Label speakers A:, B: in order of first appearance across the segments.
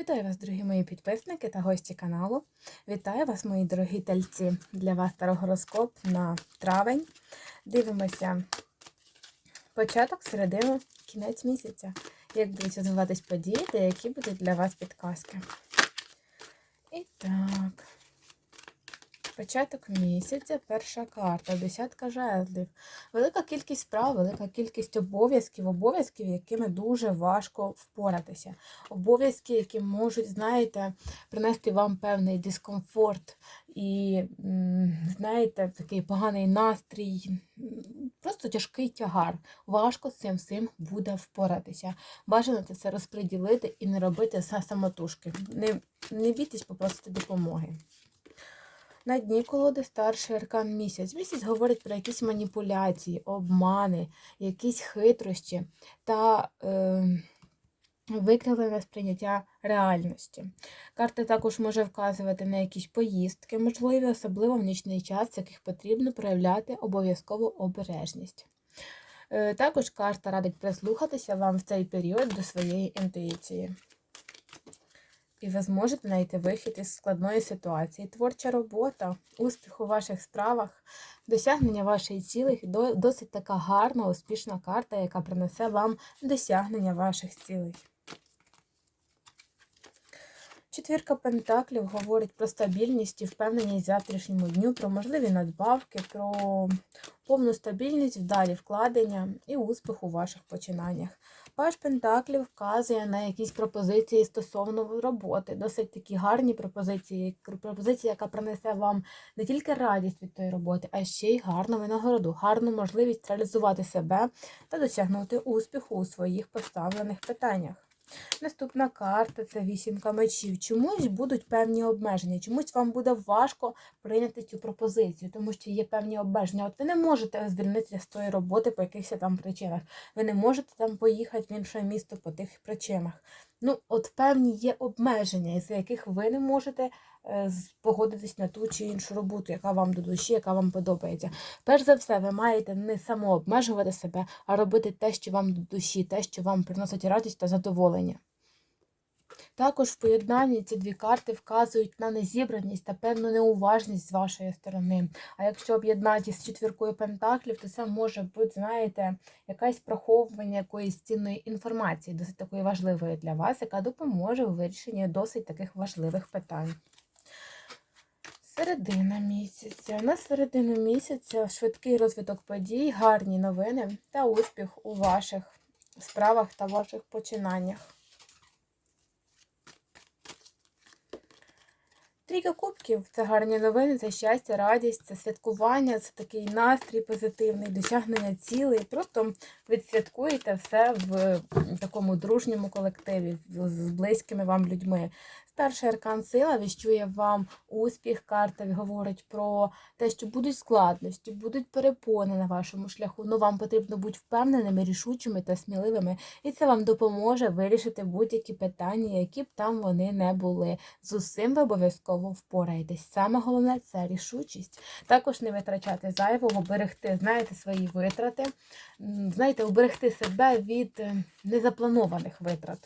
A: Вітаю вас, дорогі мої підписники та гості каналу. Вітаю вас, мої дорогі тельці. Для вас старогороскоп на травень. Дивимося початок, середину, кінець місяця. Як будуть розвиватись події, та які будуть для вас підказки. І так. Початок місяця, перша карта, десятка жезлів. Велика кількість справ, велика кількість обов'язків, обов'язків, якими дуже важко впоратися. Обов'язки, які можуть, знаєте, принести вам певний дискомфорт і, знаєте, такий поганий настрій, просто тяжкий тягар. Важко з цим всім буде впоратися. Бажано це все розподілити і не робити самотужки. Не, не бійтесь попросити допомоги. На дні колоди старший аркан місяць. Місяць говорить про якісь маніпуляції, обмани, якісь хитрощі та е, викривлене сприйняття реальності. Карта також може вказувати на якісь поїздки, можливі, особливо в нічний час, яких потрібно проявляти обов'язкову обережність. Е, Також карта радить прислухатися вам в цей період до своєї інтуїції. І ви зможете знайти вихід із складної ситуації. Творча робота, успіх у ваших справах, досягнення вашої цілей до- досить така гарна, успішна карта, яка принесе вам досягнення ваших цілей. Четвірка пентаклів говорить про стабільність і впевненість в завтрашньому дню, про можливі надбавки, про повну стабільність, вдалі вкладення і успіх у ваших починаннях. Паш Пентаклів вказує на якісь пропозиції стосовно роботи, досить такі гарні пропозиції, пропозиція, яка принесе вам не тільки радість від тої роботи, а ще й гарну винагороду, гарну можливість реалізувати себе та досягнути успіху у своїх поставлених питаннях. Наступна карта це вісімка мечів. Чомусь будуть певні обмеження, чомусь вам буде важко прийняти цю пропозицію, тому що є певні обмеження. От ви не можете звільнитися з тої роботи по якихось там причинах. Ви не можете там поїхати в інше місто по тих причинах. Ну, от певні є обмеження, із яких ви не можете погодитись на ту чи іншу роботу, яка вам до душі, яка вам подобається. Перш за все, ви маєте не самообмежувати себе, а робити те, що вам до душі, те, що вам приносить радість та задоволення. Також в поєднанні ці дві карти вказують на незібраність та певну неуважність з вашої сторони. А якщо об'єднати з четвіркою пентаклів, то це може бути, знаєте, якесь проховування якоїсь цінної інформації, досить такої важливої для вас, яка допоможе у вирішенні досить таких важливих питань. Середина місяця. На середину місяця швидкий розвиток подій, гарні новини та успіх у ваших справах та ваших починаннях. Трійка кубків це гарні новини, це щастя, радість, це святкування, це такий настрій позитивний, досягнення цілей. Просто відсвяткуєте все в такому дружньому колективі, з близькими вам людьми. Старший аркан сила віщує вам успіх, карта говорить про те, що будуть складності, будуть перепони на вашому шляху. Ну вам потрібно бути впевненими, рішучими та сміливими, і це вам допоможе вирішити будь-які питання, які б там вони не були. З усім ви обов'язково впораєтесь. Саме головне це рішучість. Також не витрачати зайвого, берегти, знаєте, свої витрати, знаєте, уберегти себе від е, незапланованих витрат,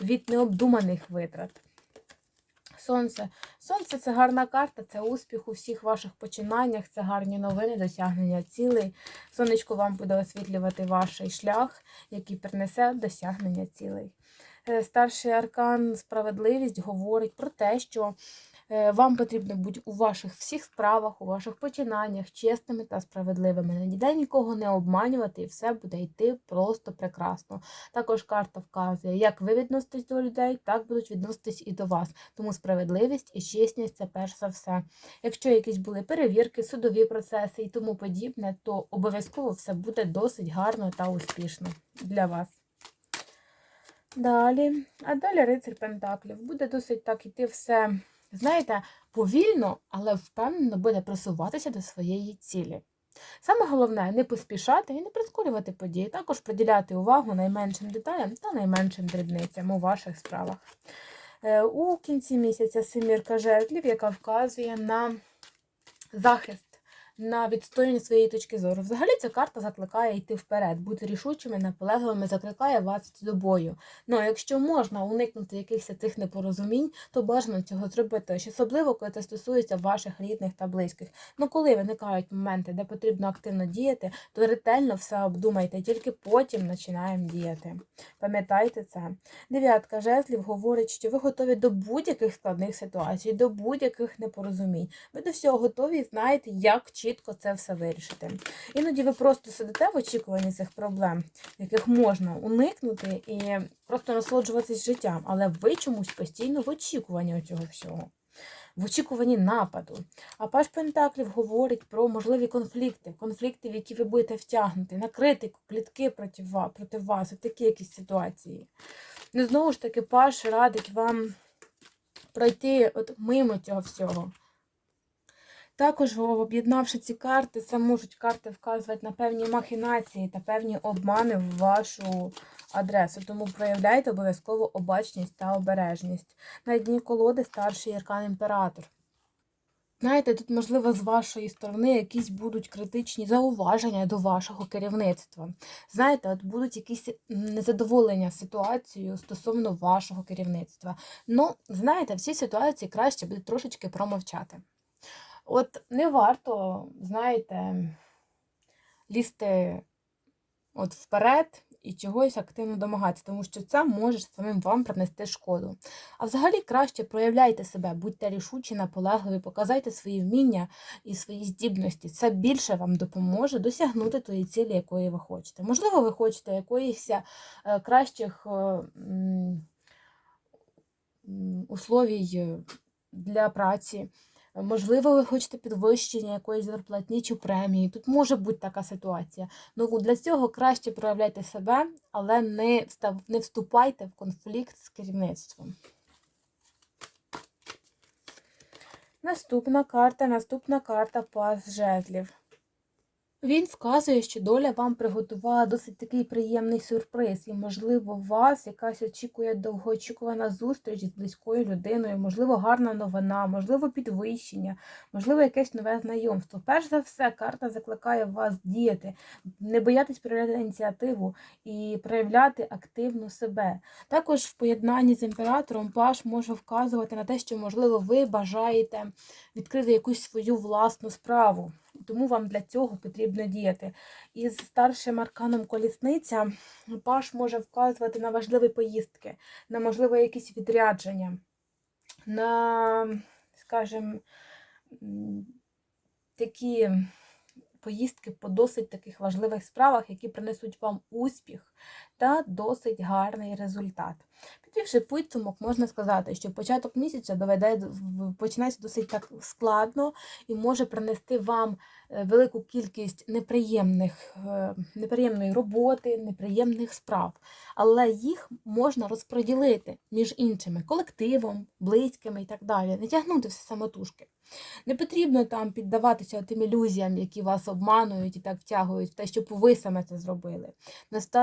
A: від необдуманих витрат. Сонце. Сонце це гарна карта, це успіх у всіх ваших починаннях, це гарні новини, досягнення цілей. Сонечко вам буде освітлювати ваш шлях, який принесе досягнення цілей. Е, Старший аркан справедливість говорить про те, що вам потрібно бути у ваших всіх справах, у ваших починаннях чесними та справедливими. Ніде нікого не обманювати, і все буде йти просто прекрасно. Також карта вказує, як ви відноситесь до людей, так будуть відноситись і до вас. Тому справедливість і чесність це перш за все. Якщо якісь були перевірки, судові процеси і тому подібне, то обов'язково все буде досить гарно та успішно для вас. Далі, а далі рицар Пентаклів. Буде досить так іти все, знаєте, повільно, але впевнено буде просуватися до своєї цілі. Саме головне не поспішати і не прискорювати події, також приділяти увагу найменшим деталям та найменшим дрібницям у ваших справах. Е, У кінці місяця семірка жезлів, яка вказує на захист на відстоювання своєї точки зору. Взагалі ця карта закликає йти вперед, бути рішучими, наполегливими, закликає вас до бою. Ну, а якщо можна уникнути якихось цих непорозумінь, то бажано цього зробити, особливо коли це стосується ваших рідних та близьких. Ну, коли виникають моменти, де потрібно активно діяти, то ретельно все обдумайте, тільки потім починаємо діяти. Пам'ятайте це. Дев'ятка жезлів говорить, що ви готові до будь-яких складних ситуацій, до будь-яких непорозумінь. Ви до всього готові і знаєте, як чітко це все вирішити. Іноді ви просто сидите в очікуванні цих проблем, яких можна уникнути і просто насолоджуватись життям, але ви чомусь постійно в очікуванні цього всього. В очікуванні нападу. А Паш Пентаклів говорить про можливі конфлікти, конфлікти, в які ви будете втягнути, на критику, плітки проти вас, проти вас, такі якісь ситуації. Ну, знову ж таки, Паш радить вам пройти от мимо цього всього. Також, об'єднавши ці карти, це можуть карти вказувати на певні махінації та певні обмани в вашу адресу. Тому проявляйте обов'язково обачність та обережність. На дні колоди старший аркан імператор. Знаєте, тут, можливо, з вашої сторони якісь будуть критичні зауваження до вашого керівництва. Знаєте, от будуть якісь незадоволення ситуацією стосовно вашого керівництва. Ну, знаєте, в цій ситуації краще буде трошечки промовчати. От не варто, знаєте, лізти от вперед і чогось активно домагатися, тому що це може самим вам принести шкоду. А взагалі краще проявляйте себе, будьте рішучі, наполегливі, показайте свої вміння і свої здібності. Це більше вам допоможе досягнути тої цілі, якої ви хочете. Можливо, ви хочете якоїсь е, кращих е, условій для праці. Можливо, ви хочете підвищення якоїсь зарплатні чи премії. Тут може бути така ситуація. Ну для цього краще проявляйте себе, але не не вступайте в конфлікт з керівництвом. Наступна карта, наступна карта пас жезлів. Він вказує, що доля вам приготувала досить такий приємний сюрприз, і, можливо, вас якась очікує довгоочікувана зустріч з близькою людиною, можливо, гарна новина, можливо, підвищення, можливо, якесь нове знайомство. Перш за все, карта закликає вас діяти, не боятись проявляти ініціативу і проявляти активно себе. Також в поєднанні з імператором Паш може вказувати на те, що, можливо, ви бажаєте відкрити якусь свою власну справу тому вам для цього потрібно діяти. Із старшим арканом колісниця паш може вказувати на важливі поїздки, на можливе якісь відрядження, на, скажімо, такі поїздки по досить таких важливих справах, які принесуть вам успіх та досить гарний результат. Підвівши підсумок, можна сказати, що початок місяця доведе починається досить так складно і може принести вам е, велику кількість неприємних, е, неприємної роботи, неприємних справ. Але їх можна розподілити між іншими колективом, близькими і так далі, не тягнути все самотужки. Не потрібно там піддаватися тим ілюзіям, які вас обманують і так втягують те, щоб ви саме це зробили.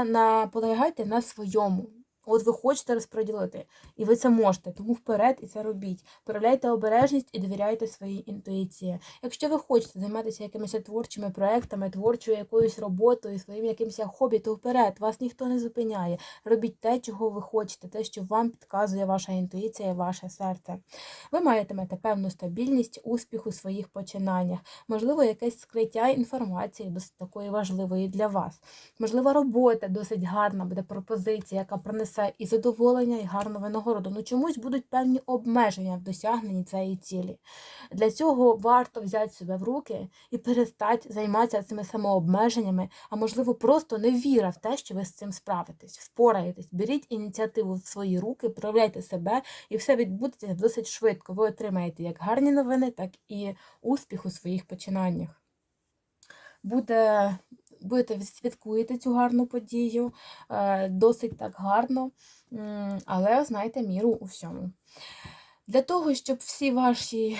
A: Наполягайте на своєму. От ви хочете розподілити, і ви це можете, тому вперед і це робіть. Проявляйте обережність і довіряйте своїй інтуїції. Якщо ви хочете займатися якимись творчими проектами, творчою якоюсь роботою, своїм якимось хобі, то вперед, вас ніхто не зупиняє. Робіть те, чого ви хочете, те, що вам підказує ваша інтуїція, ваше серце. Ви матимете певну стабільність, успіх у своїх починаннях, можливо, якесь скриття інформації досить такої важливої для вас. Можливо, робота досить гарна, буде пропозиція, яка принесе це і задоволення, і гарну винагороду. Ну чомусь будуть певні обмеження в досягненні цієї цілі. Для цього варто взяти себе в руки і перестати займатися цими самообмеженнями, а можливо, просто не віра в те, що ви з цим справитесь, впораєтесь, беріть ініціативу в свої руки, проявляйте себе, і все відбудеться досить швидко. Ви отримаєте як гарні новини, так і успіх у своїх починаннях. Буде будете святкуєте цю гарну подію, е, досить так гарно, але знайте міру у всьому. Для того, щоб всі ваші,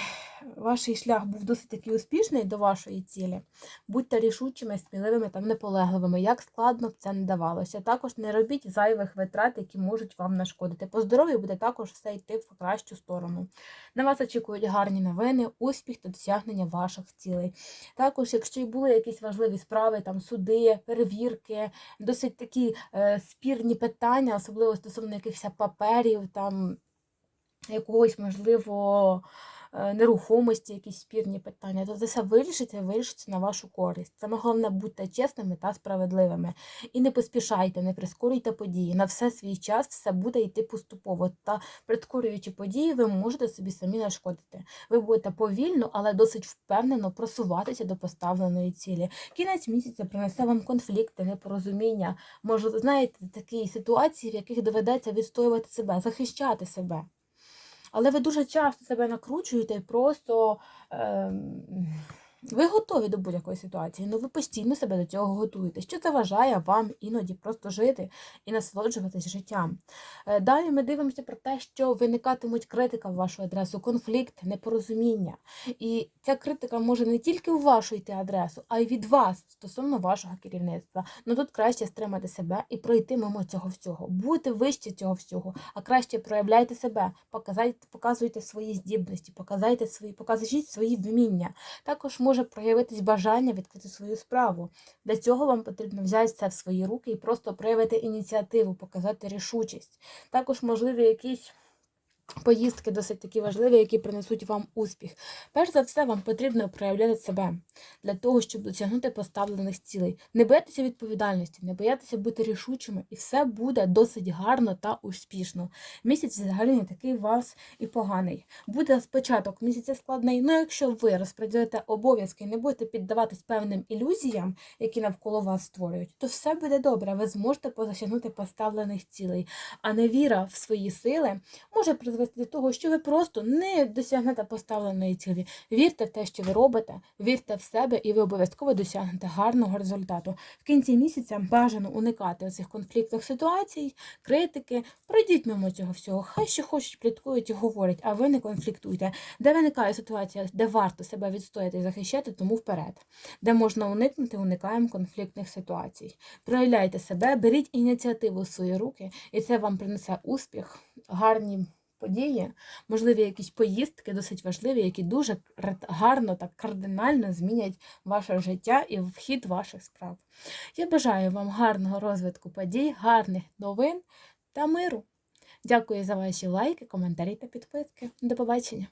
A: ваш шлях був досить таки успішний до вашої цілі, будьте рішучими, сміливими та наполегливими, як складно б це не давалося. Також не робіть зайвих витрат, які можуть вам нашкодити. По здоров'ю буде також все йти в кращу сторону. На вас очікують гарні новини, успіх та досягнення ваших цілей. Також, якщо й були якісь важливі справи, там суди, перевірки, досить такі е, спірні питання, особливо стосовно якихось паперів, там якогось, можливо, е, нерухомості, якісь спірні питання, то це все вирішиться, і вирішиться на вашу користь. Саме головне, будьте чесними та справедливими. І не поспішайте, не прискорюйте події. На все свій час все буде йти поступово. Та прискорюючи події, ви можете собі самі нашкодити. Ви будете повільно, але досить впевнено просуватися до поставленої цілі. Кінець місяця принесе вам конфлікти, непорозуміння. Може, знаєте, такі ситуації, в яких доведеться відстоювати себе, захищати себе. Але ви дуже часто себе накручуєте просто ем, ви готові до будь-якої ситуації, але ви постійно себе до цього готуєте, що заважає вам іноді просто жити і насолоджуватись життям. Е, Далі ми дивимося про те, що виникатимуть критика в вашу адресу, конфлікт, непорозуміння. І ця критика може не тільки в вашу йти адресу, а й від вас стосовно вашого керівництва. Ну тут краще стримати себе і пройти мимо цього всього. Бути вище цього всього, а краще проявляйте себе, показайте, показуйте свої здібності, показайте свої, покажіть свої вміння. Також може проявитись бажання відкрити свою справу. Для цього вам потрібно взяти це в свої руки і просто проявити ініціативу, показати рішучість. Також можливі якісь. Поїздки досить такі важливі, які принесуть вам успіх. Перш за все, вам потрібно проявляти себе для того, щоб досягнути поставлених цілей. Не боятися відповідальності, не боятися бути рішучими, і все буде досить гарно та успішно. Місяць взагалі не такий вас і поганий. Буде спочаток місяця складний, але якщо ви розподілите обов'язки і не будете піддаватись певним ілюзіям, які навколо вас створюють, то все буде добре. Ви зможете досягнути поставлених цілей. А невіра в свої сили може призвести до того, що ви просто не досягнете поставленої цілі. Вірте в те, що ви робите, вірте в себе, і ви обов'язково досягнете гарного результату. В кінці місяця бажано уникати оцих конфліктних ситуацій, критики. Пройдіть мимо цього всього. Хай що хочуть, пліткують і говорять, а ви не конфліктуйте. Де виникає ситуація, де варто себе відстояти і захищати, тому вперед. Де можна уникнути, уникаємо конфліктних ситуацій. Проявляйте себе, беріть ініціативу в свої руки, і це вам принесе успіх, гарні події, можливі якісь поїздки досить важливі, які дуже гарно та кардинально змінять ваше життя і вхід ваших справ. Я бажаю вам гарного розвитку подій, гарних новин та миру. Дякую за ваші лайки, коментарі та підписки. До побачення!